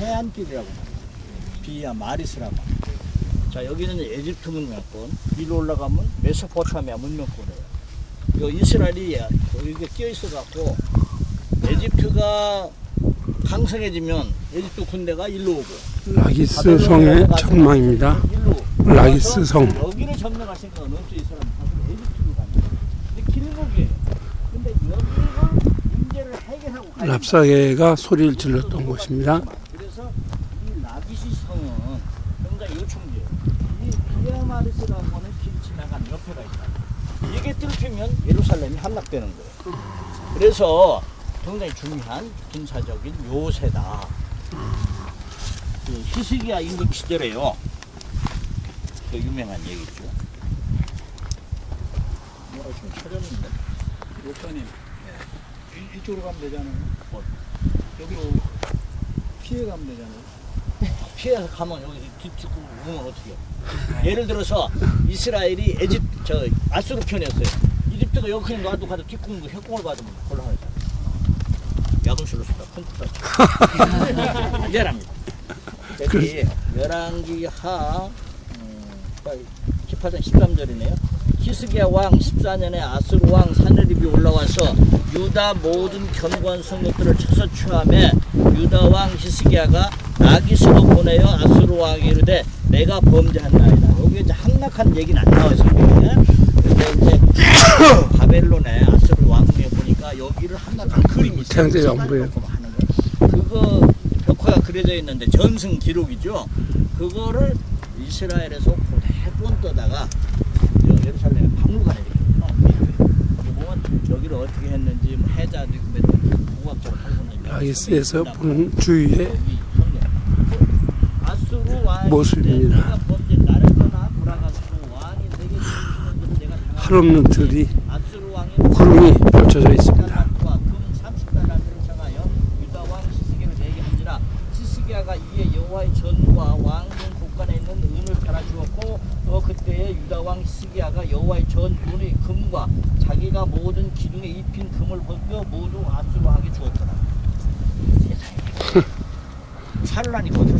해안길이라고 합니다. 비야 마리스라고. 자 여기는 에집트 문명권, 위로 올라가면 메소포타미아 문명권이에요. 요 이스라엘이 여기 끼어 있어 갖고 에집트가 강성해지면 에집트 군대가 일로 오고 라기스 성의. 일로 라기스 성. 여기를 점령할 생각은 없죠 이 사람 사실 에집트로 갑니다. 근데 길목이에요. 근데 여기를 문제를 해결하고 가야 랍사게가 소리를 질렀던 곳입니다. 성은 굉장히 요충지예요. 이 비아마리스라고 하는 길 지나간 옆에가 있다. 이게 뚫히면 예루살렘이 함락되는 거예요. 그래서 굉장히 중요한 군사적인 요새다. 그 히스기야 임금 시절에요. 그 유명한 얘기죠. 뭐라 좀 차렸는데? 목사님, 이- 이쪽으로 가면 되잖아요. 뭐, 여기로 피해 가면 되잖아요. 피해서 가면 여기 뒤집고 오면 어떻게 해요? 예를 들어서 이스라엘이 에집 저 아수르 편이었어요. 이집트가 여기 그냥 놔도 가도 뒷궁 협공을 받으면 곤란하잖아요. 야금술로 쓰다 큰 미안합니다. 여기 열왕기 하 음, 18장 13절이네요. 히스기야 왕 14년에 아수르 왕 사느립이 올라와서 유다 모든 견고한 성읍들을 쳐서 취함에 유다 왕 히스기야가 나기스로 보내어 아수르 왕에게 이르되 내가 범죄한나이다. 여기 이제 함락한 얘기는 안 나와요 성경에. 근데 이제 바벨론의 아수르 왕궁에 보니까 여기를 함락한 그림이 있어요. 안. 그거 벽화가 그려져 있는데 전승 기록이죠. 그거를 이스라엘에서 그대로 떠다가 저 예루살렘에 박물관에 여기를 어떻게 했는지 뭐 해자도 있고 몇 부각적으로 팔고는 라기스에서 보는 주위의 여기 성경. 아수르 왕이 모습입니다. 한없는 들이 구름이 펼쳐져 있습니다. 금 30달란트를 정하여 유다 왕 시스기를 내게 한지라 시스기야가 이에 여호와의 전과 왕궁 곳간에 있는 은을 갈아주었고 또 그때에 유다 왕 시스기야가 여호와의 전 문의 금과 자기가 모든 기둥에 입힌 금을 벗겨 모두 아수르 왕에게 주었더라 세상에 살라니까 어떻게